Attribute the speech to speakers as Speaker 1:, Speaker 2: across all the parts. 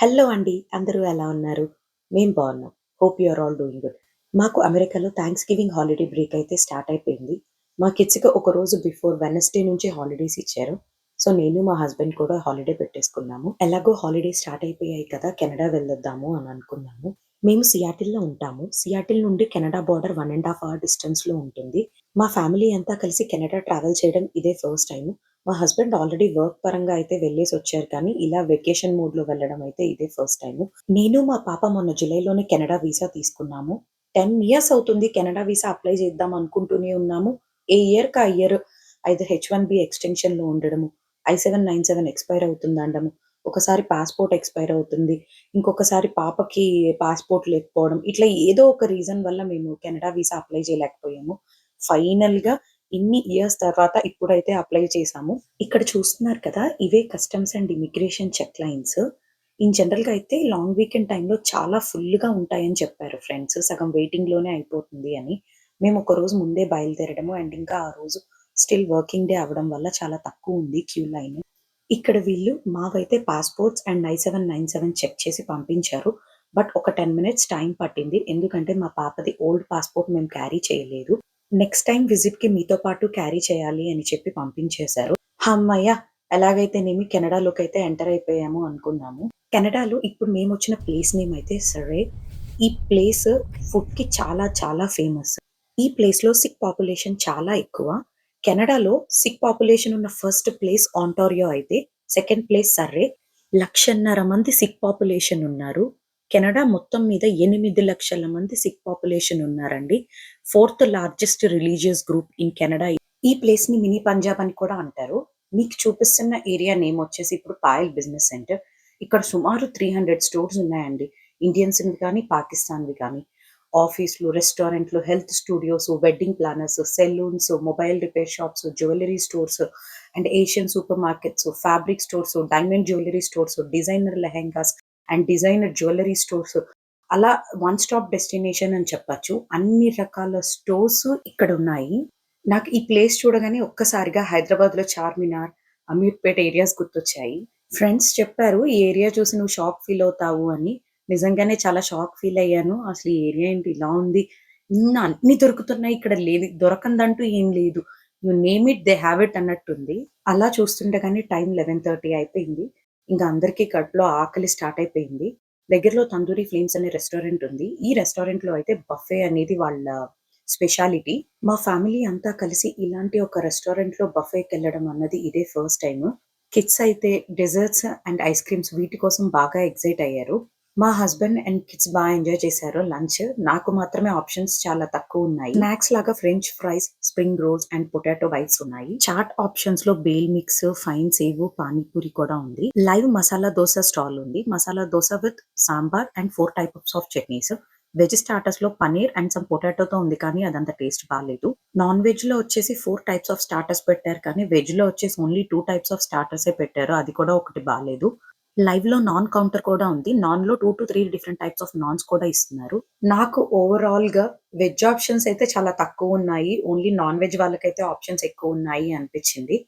Speaker 1: Hello అండి అందరూ ఎలా ఉన్నారు? మేము బాగున్నాం. Hope you are all doing good మాకు అమెరికాలో థ్యాంక్స్ గివింగ్ హాలిడే బ్రేక్ అయితే స్టార్ట్ అయిపోయింది. మా కిడ్స్కి ఒక రోజు బిఫోర్ వెనస్డే నుంచి హాలిడేస్ ఇచ్చారు. సో నేను మా హస్బెండ్ కూడా హాలిడే పెట్టేసుకున్నాము. ఎలాగో హాలిడే స్టార్ట్ అయిపోయాయి కదా కెనడా వెళ్ళొద్దాము అని అనుకున్నాము. మేము సియాటిల్లో ఉంటాము. సియాటిల్ నుండి Canada border one and half hour డిస్టెన్స్లో ఉంటుంది. మా ఫ్యామిలీ అంతా కలిసి కెనడా ట్రావెల్ చేయడం ఇదే ఫస్ట్ టైం మా హస్బెండ్ ఆల్రెడీ వర్క్ పరంగా అయితే వెళ్ళేసి వచ్చారు కానీ ఇలా వెకేషన్ మూడ్లో వెళ్ళడం అయితే ఇదే ఫస్ట్ టైం నేను మా పాప మొన్న జూలైలోనే కెనడా వీసా తీసుకున్నాము. టెన్ ఇయర్స్ అవుతుంది కెనడా వీసా అప్లై చేద్దాం అనుకుంటూనే ఉన్నాము. ఏ ఇయర్ కా ఇయర్ ఐదు హెచ్ వన్ బి ఎక్స్టెన్షన్లో ఉండడము. I seven nine seven expire అవుతుంది అనడము ఒకసారి పాస్పోర్ట్ ఎక్స్పైర్ అవుతుంది. ఇంకొకసారి పాపకి పాస్పోర్ట్ లేకపోవడం. ఇట్లా ఏదో ఒక రీజన్ వల్ల మేము కెనడా వీసా అప్లై చేయలేకపోయాము. ఫైనల్గా ఇన్ని ఇయర్స్ తర్వాత ఇప్పుడైతే అప్లై చేసాము ఇక్కడ చూస్తున్నారు కదా ఇవే customs and immigration check lines in జనరల్గా అయితే లాంగ్ వీకెండ్ టైంలో చాలా ఫుల్గా ఉంటాయని చెప్పారు ఫ్రెండ్స్ సగం వెయిటింగ్లోనే అయిపోతుంది అని. మేము ఒక రోజు ముందే బయలుదేరడము అండ్ ఇంకా ఆ రోజు స్టిల్ వర్కింగ్ డే అవ్వడం వల్ల చాలా తక్కువ ఉంది క్యూ లైన్ ఇక్కడ వీళ్ళు మావైతే passports and nine seven nine seven check చేసి పంపించారు. బట్ ఒక టెన్ మినిట్స్ టైం పట్టింది. ఎందుకంటే మా పాపది ఓల్డ్ పాస్పోర్ట్ మేము క్యారీ చేయలేదు. నెక్స్ట్ టైం విజిట్కి మీతో పాటు క్యారీ చేయాలి అని చెప్పి పంపించేశారు. అమ్మయ్య ఎలాగైతేనేమి కెనడాలోకి అయితే ఎంటర్ అయిపోయాము అనుకున్నాము. కెనడాలో ఇప్పుడు మేము వచ్చిన ప్లేస్ నేమ్ అయితే సరే ఈ ప్లేస్ ఫుడ్కి చాలా చాలా ఫేమస్. ఈ ప్లేస్లో సిక్ పాపులేషన్ చాలా ఎక్కువ. కెనడాలో సిక్ పాపులేషన్ ఉన్న ఫస్ట్ ప్లేస్ ఆంటారియో అయితే సెకండ్ ప్లేస్ సర్రే లక్షన్నర మంది సిక్ పాపులేషన్ ఉన్నారు. కెనడా మొత్తం మీద ఎనిమిది లక్షల మంది సిక్ పాపులేషన్ ఉన్నారండి. Fourth largest religious group in Canada. ఈ ప్లేస్ని మినీ పంజాబ్ అని కూడా అంటారు. మీకు చూపిస్తున్న ఏరియా నేమ్ వచ్చేసి ఇప్పుడు పాయల్ బిజినెస్ సెంటర్. ఇక్కడ సుమారు త్రీ హండ్రెడ్ స్టోర్స్ ఉన్నాయండి. ఇండియన్స్ కానీ పాకిస్తాన్వి కానీ ఆఫీస్లు రెస్టారెంట్లు health studios wedding planners salons mobile repair shops jewellery stores and Asian supermarkets fabric stores diamond jewellery stores designer lehengas and designer jewellery stores. అలా వన్ స్టాప్ డెస్టినేషన్ అని చెప్పచ్చు. అన్ని రకాల స్టోర్స్ ఇక్కడ ఉన్నాయి. నాకు ఈ ప్లేస్ చూడగానే ఒక్కసారిగా హైదరాబాద్లో చార్మినార్ అమీర్పేట ఏరియాస్ గుర్తొచ్చాయి. ఫ్రెండ్స్ చెప్పారు ఈ ఏరియా చూసి నువ్వు షాక్ ఫీల్ అవుతావు అని. నిజంగానే చాలా షాక్ ఫీల్ అయ్యాను. అసలు ఈ ఏరియా ఏంటి? ఇలా ఉంది. ఇన్ని అన్ని దొరుకుతున్నాయి ఇక్కడ లేదు దొరకందంటూ ఏం లేదు. You name it they have it అన్నట్టుంది. అలా చూస్తుండగానే టైం లెవెన్ థర్టీ అయిపోయింది. ఇంకా అందరికీ కడుపులో ఆకలి స్టార్ట్ అయిపోయింది. దగ్గరలో తందూరి ఫ్లేమ్స్ అనే రెస్టారెంట్ ఉంది. ఈ రెస్టారెంట్లో అయితే బఫే అనేది వాళ్ళ స్పెషాలిటీ. మా ఫ్యామిలీ అంతా కలిసి ఇలాంటి ఒక రెస్టారెంట్లో బఫేకి వెళ్ళడం అన్నది ఇదే ఫస్ట్ టైం కిడ్స్ అయితే డెజర్ట్స్ అండ్ ఐస్ క్రీమ్స్ వీటి కోసం బాగా ఎక్సైట్ అయ్యారు. మా హస్బెండ్ అండ్ కిడ్స్ బాగా ఎంజాయ్ చేశారు లంచ్. నాకు మాత్రమే ఆప్షన్స్ చాలా తక్కువ ఉన్నాయి. స్నాక్స్ లాగా French fries spring rolls and potato bites ఉన్నాయి. చాట్ ఆప్షన్స్లో బేల్ మిక్స్ ఫైన్ సేవ్ పానీపూరి కూడా ఉంది. లైవ్ మసాలా దోశ స్టాల్ ఉంది. Masala dosa with sambar and four types of chutneys. Veg స్టార్టర్స్లో paneer and some పొటాటోతో ఉంది కానీ అదంత టేస్ట్ బాగాలేదు నాన్ వెజ్లో వచ్చేసి ఫోర్ టైప్స్ ఆఫ్ స్టార్టర్స్ పెట్టారు కానీ వెజ్లో వచ్చేసి only two types of starters పెట్టారు. అది కూడా ఒకటి బాగాలేదు లైవ్లో నాన్ కౌంటర్ కూడా ఉంది. నాన్లో two to three different types of naans కూడా ఇస్తున్నారు. నాకు ఓవరాల్గా వెజ్ ఆప్షన్స్ అయితే చాలా తక్కువ ఉన్నాయి. ఓన్లీ నాన్ వెజ్ వాళ్ళకైతే ఆప్షన్స్ ఎక్కువ ఉన్నాయి అనిపించింది.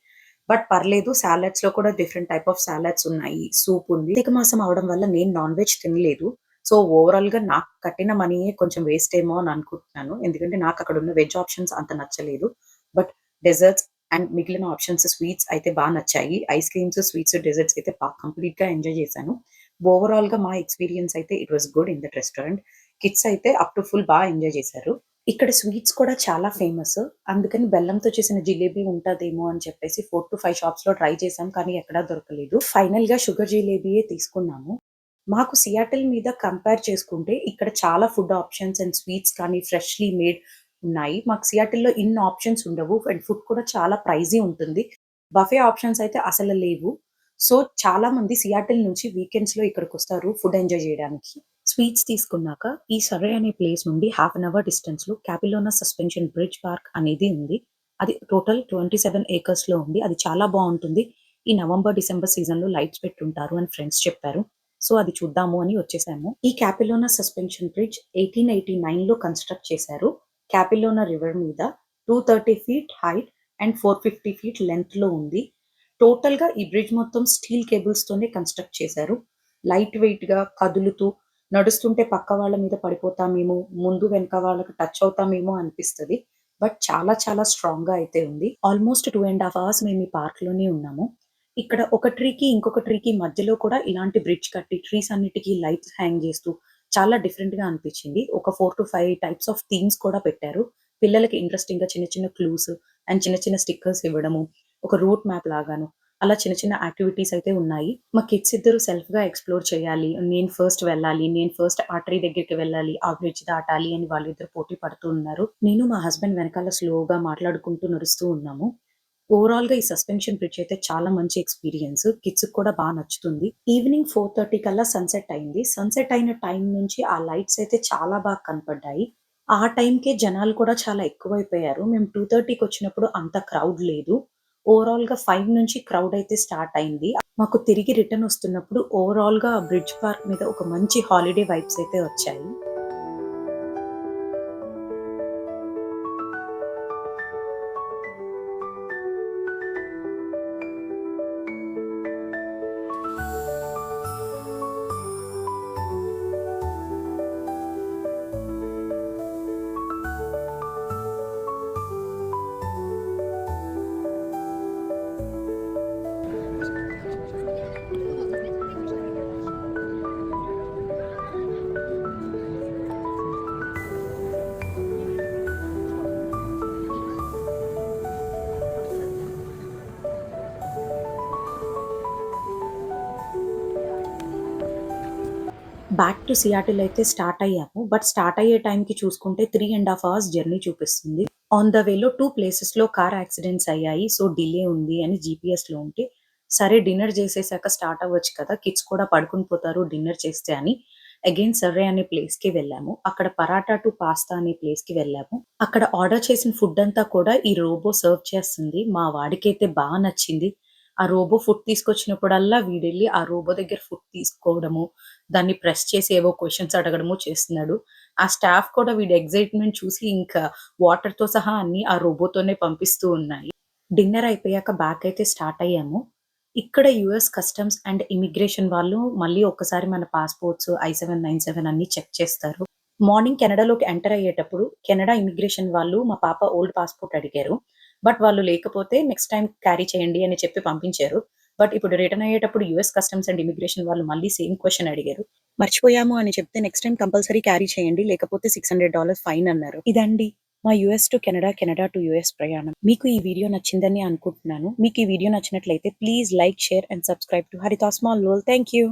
Speaker 1: బట్ పర్లేదు సాలడ్స్లో కూడా డిఫరెంట్ టైప్ ఆఫ్ సాలడ్స్ ఉన్నాయి. సూప్ ఉంది. అధిక మాసం అవడం వల్ల నేను నాన్ వెజ్ తినలేదు. సో ఓవరాల్గా నాకు కట్టిన మనీ కొంచెం వేస్ట్ ఏమో అని అనుకుంటున్నాను. ఎందుకంటే నాకు అక్కడ ఉన్న వెజ్ ఆప్షన్స్ అంత నచ్చలేదు. బట్ డెజర్ట్స్ అండ్ మిగిలిన ఆప్షన్స్ స్వీట్స్ అయితే బాగా నచ్చాయి. ఐస్ క్రీమ్స్ స్వీట్స్ డెజర్ట్స్ అయితే బాగా కంప్లీట్గా ఎంజాయ్ చేశాను. ఓవరాల్గా మా ఎక్స్పీరియన్స్ అయితే it was good in that restaurant kids అయితే అప్ టు ఫుల్ బాగా ఎంజాయ్ చేశారు. ఇక్కడ స్వీట్స్ కూడా చాలా ఫేమస్. అందుకని బెల్లంతో చేసిన జిలేబీ ఉంటుందేమో అని చెప్పేసి ఫోర్ టు ఫైవ్ షాప్స్లో ట్రై చేసాం కానీ ఎక్కడా దొరకలేదు. ఫైనల్గా షుగర్ జిలేబీయే తీసుకున్నాము. మాకు సియాటిల్ మీద కంపేర్ చేసుకుంటే ఇక్కడ చాలా ఫుడ్ ఆప్షన్స్ అండ్ స్వీట్స్ కానీ ఫ్రెష్లీ మేడ్ ఉన్నాయి. మాకు సియాటిల్లో ఇన్ని ఆప్షన్స్ ఉండవు. అండ్ ఫుడ్ కూడా చాలా ప్రైజీ ఉంటుంది. బఫే ఆప్షన్స్ అయితే అసలు లేవు. సో చాలా మంది సియాటిల్ నుంచి వీకెండ్స్లో ఇక్కడికి వస్తారు ఫుడ్ ఎంజాయ్ చేయడానికి. స్వీట్స్ తీసుకున్నాక ఈ సరే అనే ప్లేస్ నుండి హాఫ్ అన్ అవర్ డిస్టెన్స్లో క్యాపిలోనా సస్పెన్షన్ బ్రిడ్జ్ పార్క్ అనేది ఉంది. అది టోటల్ ట్వంటీ సెవెన్ ఏకర్స్లో ఉంది. అది చాలా బాగుంటుంది. ఈ నవంబర్ డిసెంబర్ సీజన్లో లైట్స్ పెట్టుంటారు అని ఫ్రెండ్స్ చెప్పారు. సో అది చూద్దాము అని వచ్చేసాము. ఈ Capilano suspension bridge eighteen eighty నైన్లో కన్స్ట్రక్ట్ చేశారు. క్యాపిలోనా రివర్ మీద two thirty feet height and four fifty feet లెంత్లో ఉంది టోటల్గా ఈ బ్రిడ్జ్ మొత్తం స్టీల్ కేబుల్స్ తోనే కన్స్ట్రక్ట్ చేశారు లైట్ వెయిట్‌గా కదులుతూ, నడుస్తుంటే పక్క వాళ్ళ మీద పడిపోతామేమో, ముందు వెనక వాళ్ళకి టచ్ అవుతామేమో అనిపిస్తది. బట్ చాలా చాలా స్ట్రాంగ్‌గా అయితే ఉంది. Almost two and half hours మేము ఈ పార్క్‌లోనే ఉన్నాము. ఇక్కడ ఒక ట్రీకి, ఇంకొక ట్రీకి మధ్యలో కూడా ఇలాంటి బ్రిడ్జ్ కట్టి ట్రీస్ అన్నిటికి లైట్స్ హ్యాంగ్ చేస్తూ చాలా డిఫరెంట్‌గా అనిపించింది. ఒక 4-5 టైప్స్ ఆఫ్ థీమ్స్ కూడా పెట్టారు. పిల్లలకి ఇంట్రెస్టింగ్‌గా చిన్న చిన్న క్లూస్ అండ్ చిన్న చిన్న స్టిక్కర్స్ ఇవ్వడము, ఒక రూట్ మ్యాప్ లాగాను అలా చిన్న చిన్న యాక్టివిటీస్ అయితే ఉన్నాయి. మా కిడ్స్ ఇద్దరు సెల్ఫ్‌గా ఎక్స్‌ప్లోర్ చేయాలి. నేను ఫస్ట్ వెళ్ళాలి. నేను ఫస్ట్ ఆటరీ దగ్గరికి వెళ్ళాలి. ఆ బ్రిడ్జ్ దాటాలి అని వాళ్ళిద్దరు పోటీ పడుతూ ఉన్నారు. నేను మా హస్బెండ్ వెనకాల స్లోగా మాట్లాడుకుంటూ నడుస్తూ ఉన్నాము. ఓవరాల్‌గా ఈ సస్పెన్షన్ బ్రిడ్జ్ అయితే చాలా మంచి ఎక్స్‌పీరియన్స్. కిడ్స్ కూడా బాగా నచ్చుతుంది. ఈవినింగ్ 4:30 కల్లా సన్‌సెట్ అయింది. సన్‌సెట్ అయిన టైం నుంచి ఆ లైట్స్ అయితే చాలా బాగా కనపడ్డాయి. ఆ టైంకే జనాలు కూడా చాలా ఎక్కువైపోయారు. మేము 2:30కి వచ్చినప్పుడు అంత క్రౌడ్ లేదు. ఓవరాల్‌గా ఫైవ్ నుంచి క్రౌడ్ అయితే స్టార్ట్ అయింది. మాకు తిరిగి రిటర్న్ వస్తున్నప్పుడు ఓవరాల్‌గా బ్రిడ్జ్ పార్క్ మీద ఒక మంచి హాలిడే వైబ్స్ అయితే వచ్చాయి. బ్యాక్ టు సియాటిల్ అయితే స్టార్ట్ అయ్యాము. బట్ స్టార్ట్ అయ్యే టైంకి చూసుకుంటే three and half hours journey చూపిస్తుంది. ఆన్ ద వేలో టూ ప్లేసెస్‌లో కార్ యాక్సిడెంట్స్ అయ్యాయి. సో, డిలే ఉంది అని జీపీఎస్‌లో ఉంటే, సరే డిన్నర్ చేసేసాక స్టార్ట్ అవ్వచ్చు కదా! కిడ్స్ కూడా పడుకుని పోతారు డిన్నర్ చేస్తే అని అగైన్ సర్రే అనే ప్లేస్‌కి వెళ్ళాము. అక్కడ పరాటా టు పాస్తా అనే ప్లేస్‌కి వెళ్ళాము. అక్కడ ఆర్డర్ చేసిన ఫుడ్ అంతా కూడా ఈ రోబో సర్వ్ చేస్తుంది. మా వాడికైతే బాగా నచ్చింది. ఆ రోబో ఫుడ్ తీసుకొచ్చినప్పుడల్లా వీడెళ్ళి ఆ రోబో దగ్గర ఫుడ్ తీసుకోవడము, దాన్ని ప్రెస్ చేసి ఏవో క్వశ్చన్స్ అడగడము చేస్తున్నాడు. ఆ స్టాఫ్ కూడా వీడి ఎక్సైట్‌మెంట్ చూసి ఇంకా వాటర్‌తో సహా అన్ని ఆ రోబోతోనే పంపిస్తూ ఉన్నాయి. డిన్నర్ అయిపోయాక బ్యాక్ అయితే స్టార్ట్ అయ్యాము. ఇక్కడ యూఎస్ కస్టమ్స్ అండ్ ఇమిగ్రేషన్ వాళ్ళు మళ్ళీ ఒక్కసారి మన passports, I seven nine seven అన్ని చెక్ చేస్తారు. మార్నింగ్ కెనడాలోకి ఎంటర్ అయ్యేటప్పుడు కెనడా ఇమిగ్రేషన్ వాళ్ళు మా పాప ఓల్డ్ పాస్‌పోర్ట్ అడిగారు. బట్ వాళ్ళు లేకపోతే నెక్స్ట్ టైం క్యారీ చేయండి అని చెప్పి పంపించారు. బట్ ఇప్పుడు రిటర్న్ అయ్యేటప్పుడు యూఎస్ కస్టమ్స్ అండ్ ఇమిగ్రేషన్ వాళ్ళు మళ్ళీ సేమ్ క్వశ్చన్ అడిగారు. మర్చిపోయాము అని చెప్తే నెక్స్ట్ టైం కంపల్సరీ క్యారీ చేయండి. లేకపోతే $600 ఫైన్ అన్నారు. ఇదండి మా US to Canada, Canada to US ప్రయాణం. మీకు ఈ వీడియో నచ్చిందని అనుకుంటున్నాను. మీకు ఈ వీడియో నచ్చినట్లయితే please like, share and subscribe to Haritha small లోల్ thank you.